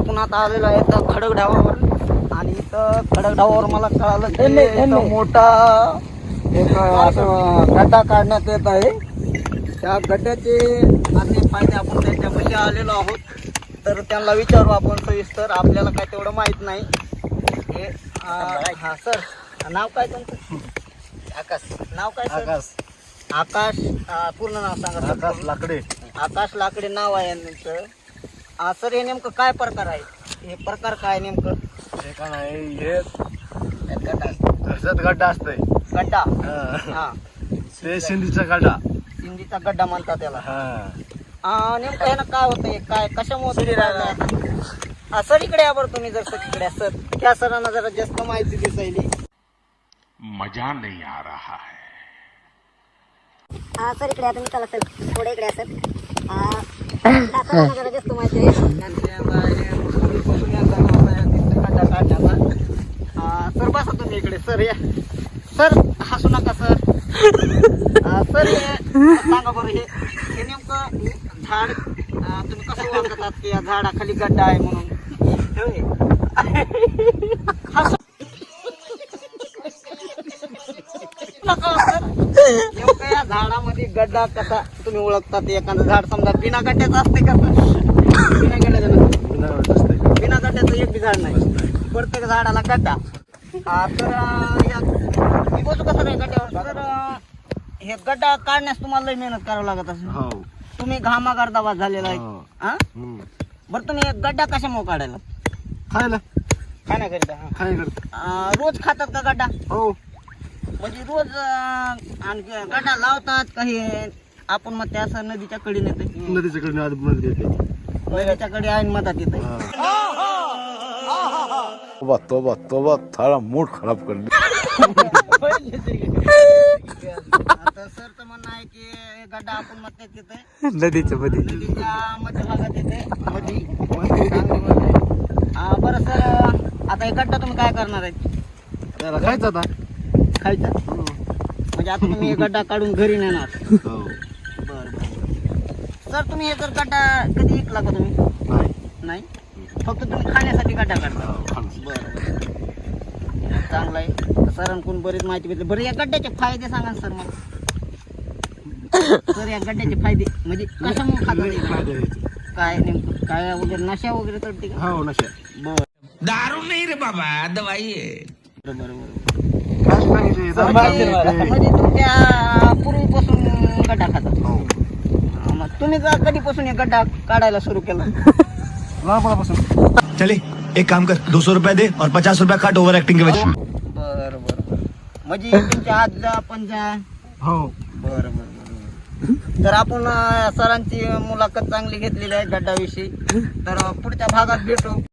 आपण आता आलेलो आहे तर खडकढावावर आणि इथं खडकढावावर मला कळालं की इथं मोठा एक असं गड्डा काढण्यात येत आहे. त्या गड्ड्याचे असे फायदे आपण त्यांच्यापाशी आलेलो आहोत. तर त्यांना विचारू आपण सविस्तर. आपल्याला काय तेवढं माहीत नाही. हे हा सर नाव काय तुमचं? आकाश. नाव काय सर? आकाश. आकाश पूर्ण नाव सांगा. आकाश लाकडे. आकाश लाकडे नाव आहे यांचं. अं, सर हे नेमकं काय प्रकार आहे? हे प्रकार काय नेमकं? हे का नाही हे गड्डा घरच्यात गड्डा असतंय. गड्डा? हा. हा. ते शिंदीचा गड्डा. हिंदीचा गड्डा म्हणतात त्याला. हा. नेमकं ह्यानं काय होतंय? काय कशामुळे राहिला? सर इकडे या बरं तुम्ही जर सर इकडे या, सर त्या सरांना जरा जास्त माहिती दिसायली. मजा नहीं आ रहा है। हा सर इकडे या तुम्ही. चला सर. थोडे इकडे या सर. हा हा, जरा सर बसा तुम्ही इकडे सर या सर हसू नका सर सर सांगा बरं हे हे नेमकं झाड तुम्ही कसं ओळखतात की या झाडाखाली गड्डा आहे म्हणून हसू नेमकं या झाडामध्ये गड्डा कसा तुम्ही ओळखतात एखादं झाड समजा बिना गड्ड्याचं असते का सर बिना गड्ड्याचं नसतं. बिनावट असतंय बिना गड्ड्याचं एक बी झाड नाही. प्रत्येक झाडाला गड्डा. हा, तर अं, या- मी बसू कसं नाही गड्ड्यावर? तर अं, हे गड्डा काढण्यास तुम्हाला लई मेहनत करावं लागत असेल. हो. तुम्ही घामागार दवा झालेला आहे. हो. हा? हम्म. बरं तुम्ही एक गड्डा कशामुळे काढायला? खायला. खाण्याकरिता हा. अं, रोज खातात का गड्डा? हो. म्हणजे रोज अं, आणखी गड्डा लावतात काही आपण मग त्या असं नदीच्या कडे नेते नदीच्या कडे आधी मध्ये येते नदीच्या कडे आहे मधात येते तोबा तोबा तोबा थारा मूड खराब कर आता सरचं म्हणणं आहे की गड्डा आपण मध्यात येते नदीच्या मध्ये नदीच्या मध्यभागात येते मधी. सांगलीमध्ये. आ, बरं सर आता हे गड्डा तुम्ही काय करणार आहे? त्याला खायचं आता. खायचा? म्हणजे आता तुम्ही हे गड्डा काढून घरी नेणार. हो. बरं बरं. सर तुम्ही हे जर गड्डा कधी विकला का तुम्ही? नाही. नाही? फक्त तुम्ही खाण्यासाठी गड्डा काढता हो. बरं. चांगलं आहे सरांकडून बरीच माहिती भेटली. बरं या गड्ड्याचे फायदे सांगा ना सर मला. सर या गड्ड्याचे फायदे. म्हणजे कशामुळे खातात हे. काय नेमकं? काय वगैरे नशा वगैरे चढते का? हो नशा. बरं. दारू नहीं रे बाबा दवाई है बरं बरं बरं. काय सांगितले? जरा म्हणजे ते- म्हणजे तुमच्या पूर्वीपासून गड्डा खातात. हो. मग तुम्ही कधीपासून हे गड्डा काढायला सुरू केला? लहानपणापासून चले एक काम कर दो सौ रुपया दे और पचास रुपया काट ओवर एक्टिंग के वजह से बरं म्हणजे तुमच्या आजा हो. बरं बरं बरं तर आपण सरांची मुलाखत चांगली घेतलेली आहे गड्डाविषयी. तर पुढच्या भागात भेटू.